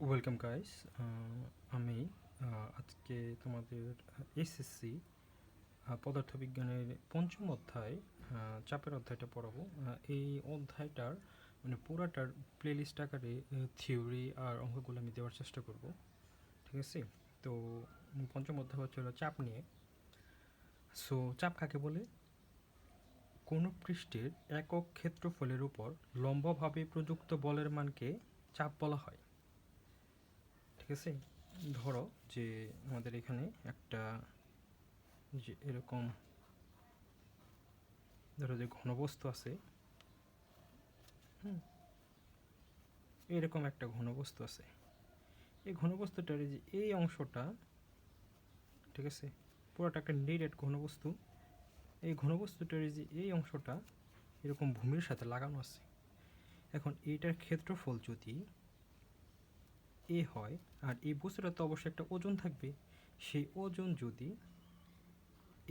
Welcome guys আমি আজকে তোমাদের এসএসসি পদার্থবিজ্ঞানের পঞ্চম অধ্যায় চাপের অধ্যায়টা পড়াবো। এই অধ্যায়টার মানে পুরাটার প্লেলিস্ট আকারে থিওরি আর অঙ্কগুলো আমি দেওয়ার চেষ্টা করব। ঠিক আছে? তো পঞ্চম অধ্যায় হচ্ছে হলো চাপ নিয়ে। সো চাপ কাকে বলে? কোনো পৃষ্ঠের একক ক্ষেত্রফলের উপর লম্বভাবে প্রযুক্ত বলের মানকে চাপ বলা হয়। ঠিক আছে ধরো যে আমাদের এখানে একটা যে এরকম ধরো যে ঘনবস্তু আছে, হুম, এরকম একটা ঘনবস্তু আছে। এই ঘনবস্তুটার যে এই অংশটা, ঠিক আছে, পুরোটা একটা নিরেট ঘনবস্তু। এই ঘনবস্তুটার যে এই অংশটা এরকম ভূমির সাথে লাগানো আছে। এখন এইটার ক্ষেত্রফল যদি এ হয় আর এই বস্তুটা তো অবশ্যই একটা ওজন থাকবে। সেই ওজন যদি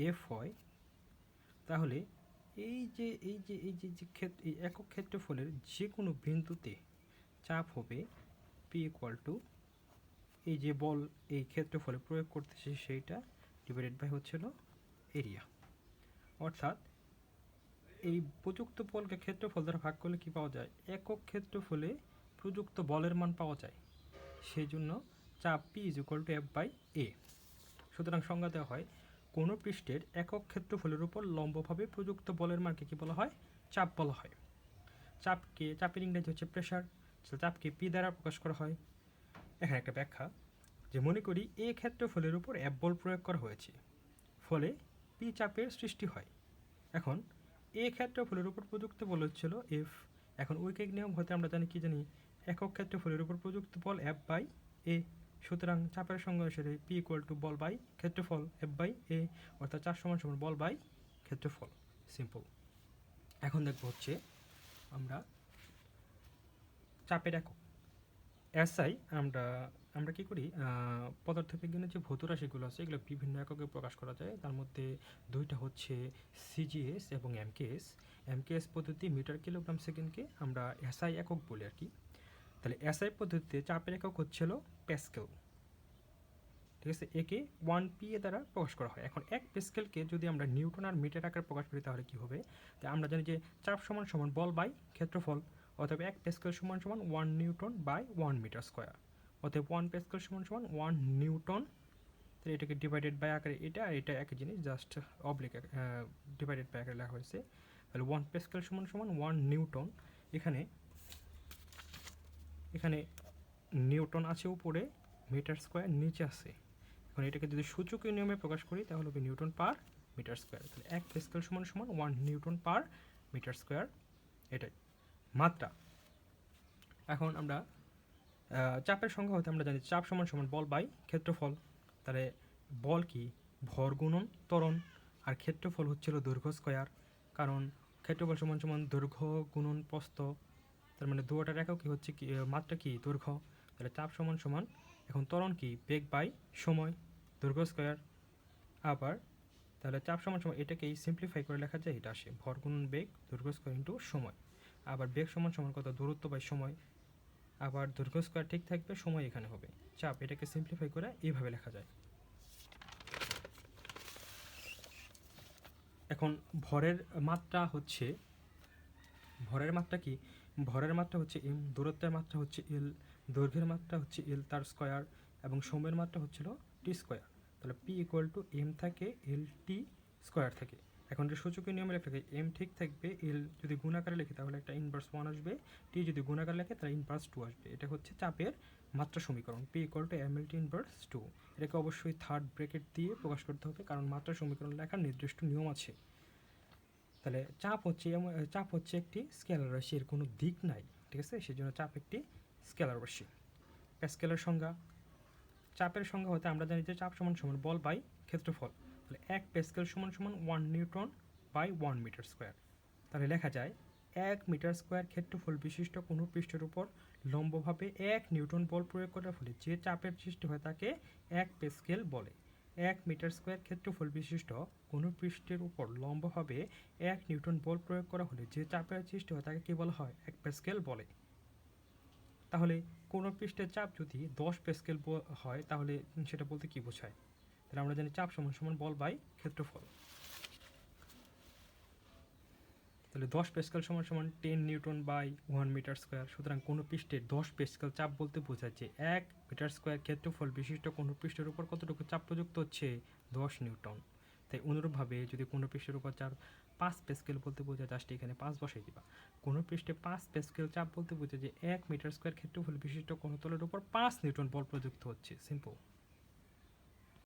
এফ হয়, তাহলে এই যে এই যে এই যে যে ক্ষেত্র এই একক ক্ষেত্রফলের যে কোনো বিন্দুতে চাপ হবে পি ইকুয়াল টু এই যে বল, এই ক্ষেত্রফলে প্রয়োগ করতেছে সেইটা ডিভাইডেড বাই হচ্ছিল এরিয়া অর্থাৎ এই প্রযুক্ত বলকে ক্ষেত্রফল দ্বারা ভাগ করলে কি পাওয়া যায়? একক ক্ষেত্রফলে প্রযুক্ত বলের মান পাওয়া যায়। সেই জন্য চাপ P is equal to F by A সুতরাং সংজ্ঞা দেওয়া হয়, কোনো পৃষ্ঠের একক ক্ষেত্রফলের উপর লম্বভাবে প্রযুক্ত বলের মানকে কি বলা হয়? চাপ বলা হয়। চাপকে চাপের ইংরেজি হচ্ছে প্রেশার চাপকে পি দ্বারা প্রকাশ করা হয়। এখানে একটা ব্যাখ্যা, যে মনে করি এ ক্ষেত্রফলের উপর এফ বল প্রয়োগ করা হয়েছে, ফলে পি চাপের সৃষ্টি হয়। এখন এ ক্ষেত্রফলের উপর প্রযুক্ত বল হচ্ছিল এফ এখন ঐকিক নিয়ম হতে আমরা জানি কি জানি? একক ক্ষেত্রফলের উপর প্রযুক্ত বল এফ বাই এ সুতরাং চাপের অনুসারে পি ইকুয়াল টু বল বাই ক্ষেত্রফল এফ বাই এ অর্থাৎ চার সমান সমান বল বাই ক্ষেত্রফল। সিম্পল এখন দেখব হচ্ছে আমরা চাপের একক। এসআই আমরা আমরা কি করি? পদার্থবিজ্ঞানের যে ভৌত রাশিগুলো আছে, এগুলো বিভিন্ন এককে প্রকাশ করা যায়। তার মধ্যে দুইটা হচ্ছে সিজিএস এবং এমকেএস এমকেএস পদ্ধতি মিটার কিলোগ্রাম সেকেন্ডকে আমরা এসআই একক বলি আর কি। তাহলে এসআই পদ্ধতিতে চাপের একক হচ্ছিল প্যাসকেল ঠিক আছে? একে ওয়ান পি এ দ্বারা প্রকাশ করা হয়। এখন এক পেস্কেলকে যদি আমরা নিউটন আর মিটার আকারে প্রকাশ করি তাহলে কী হবে? তো আমরা জানি যে চাপ সমান সমান বল বাই ক্ষেত্রফল অথবা এক পেস্কেল সমান সমান one newton by one metre square. অতএব ওয়ান পেস্কেল সমান সমান ওয়ান নিউটন, তাহলে এটাকে ডিভাইডেড বাই আকারে এটা আর এটা একই জিনিস জাস্ট অবলিক ডিভাইডেড বাই আকারে লেখা হয়েছে। তাহলে ওয়ান পেস্কেল সমান সমান ওয়ান নিউটন, এখানে এখানে নিউটন আছে উপরে, মিটার স্কোয়ার নিচে আছে। এখন এটাকে যদি সূচকীয় নিয়মে প্রকাশ করি, তাহলে হবে নিউটন পার মিটার স্কোয়ার। তাহলে এক প্যাসকেল সমান সমান one newton per metre square এটাই। মাত্রা। এখন আমরা চাপের সংখ্যা হতে আমরা জানি চাপ সমান সমান বল বাই ক্ষেত্রফল। তাহলে বল কি? ভর গুণন ত্বরণ। আর ক্ষেত্রফল হচ্ছিল দৈর্ঘ্য স্কোয়ার। কারণ ক্ষেত্রফল সমান সমান দৈর্ঘ্য গুণন প্রস্থ। তার মানে দুয়াটার একক কি হচ্ছে কি মাত্রা কি? দৈর্ঘ্য। তাহলে চাপ সমান সমান, এখন ত্বরণ কি? বেগ বাই সময়, দৈর্ঘ্য স্কোয়ার। আবার, তাহলে চাপ সমান সমান, এটাকেই সিম্পলিফাই করে লেখা যায়, এটা আসে ভর গুণন বেগ, দৈর্ঘ্য স্কয়ার ইন্টু সময়। আবার বেগ সমান সমান কত? দূরত্ব বাই সময়। আবার দৈর্ঘ্য স্কোয়ার ঠিক থাকবে, সময় এখানে হবে। চাপ এটাকে সিম্পলিফাই করে এইভাবে লেখা যায়। এখন ভরের মাত্রা হচ্ছে, ভরের মাত্রা কি? ভরের মাত্রা হচ্ছে এম দূরত্বের মাত্রা হচ্ছে এল দৈর্ঘ্যের মাত্রা হচ্ছে এল তার স্কয়ার এবং সময়ের মাত্রা হচ্ছিল টি স্কয়ার তাহলে পি ইকুয়াল টু এম থাকে এল টি স্কয়ার থাকে। এখন যে সূচকীয় নিয়মে লেখা থাকে এম ঠিক থাকবে এল যদি গুণাকারে লেখে, তাহলে একটা ইনভার্স ওয়ান আসবে টি যদি গুণাকার লেখে, তাহলে ইনভার্স টু আসবে। এটা হচ্ছে চাপের মাত্রা সমীকরণ P equal to M L T inverse two এটাকে অবশ্যই থার্ড ব্রেকেট দিয়ে প্রকাশ করতে হবে, কারণ মাত্রা সমীকরণ লেখার নির্দিষ্ট নিয়ম আছে। তাহলে চাপ হচ্ছে চাপ হচ্ছে একটি স্কেলার রাশি এর কোনো দিক নাই, ঠিক আছে? সেই জন্য চাপ একটি স্কেলার রাশি। প্যাসকেলের সংজ্ঞা। চাপের সংজ্ঞা হতে আমরা জানি যে চাপ সমান সমান বল বাই ক্ষেত্রফল। তাহলে এক পেস্কেল সমান সমান one newton by one metre square. তাহলে লেখা যায়, এক মিটার স্কোয়ার ক্ষেত্রফল বিশিষ্ট কোনো পৃষ্ঠের উপর লম্বভাবে এক নিউটন বল প্রয়োগ করার ফলে যে চাপের সৃষ্টি হয় তাকে এক পেস্কেল বলে। এক মিটার স্কোয়ার ক্ষেত্রফল বিশিষ্ট, কোনো পৃষ্ঠের উপর লম্বভাবে এক নিউটন বল প্রয়োগ করা হলে যে চাপের সৃষ্টি হয় তাকে কী বলা হয়? এক প্যাসকেল বলে। তাহলে কোনো পৃষ্ঠের চাপ যদি দশ পেস্কেল হয়, তাহলে সেটা বলতে কী বোঝায়? তাহলে আমরা জানি চাপ সমান সমান বল বাই ক্ষেত্রফল। তাহলে দশ পেস্কেল সমান সমান ten newton by one metre square সুতরাং কোনো পৃষ্ঠে দশ পেস্কেল চাপ বলতে বোঝায় যে এক মিটার স্কোয়ার ক্ষেত্রফল বিশিষ্ট কোনো পৃষ্ঠের উপর কতটুকু চাপ প্রযুক্ত হচ্ছে? দশ নিউটন। তাই অনুরূপভাবে যদি কোনো পৃষ্ঠের উপর চার পাঁচ পেস্কেল বলতে বোঝায় জাস্ট এখানে পাঁচ বসাই দিবা। কোনো পৃষ্ঠে পাঁচ পেস্কেল চাপ বলতে বোঝায় যে এক মিটার স্কোয়ার ক্ষেত্রফল বিশিষ্ট কোনো তলের উপর পাঁচ নিউটন বল প্রযুক্ত হচ্ছে। সিম্পল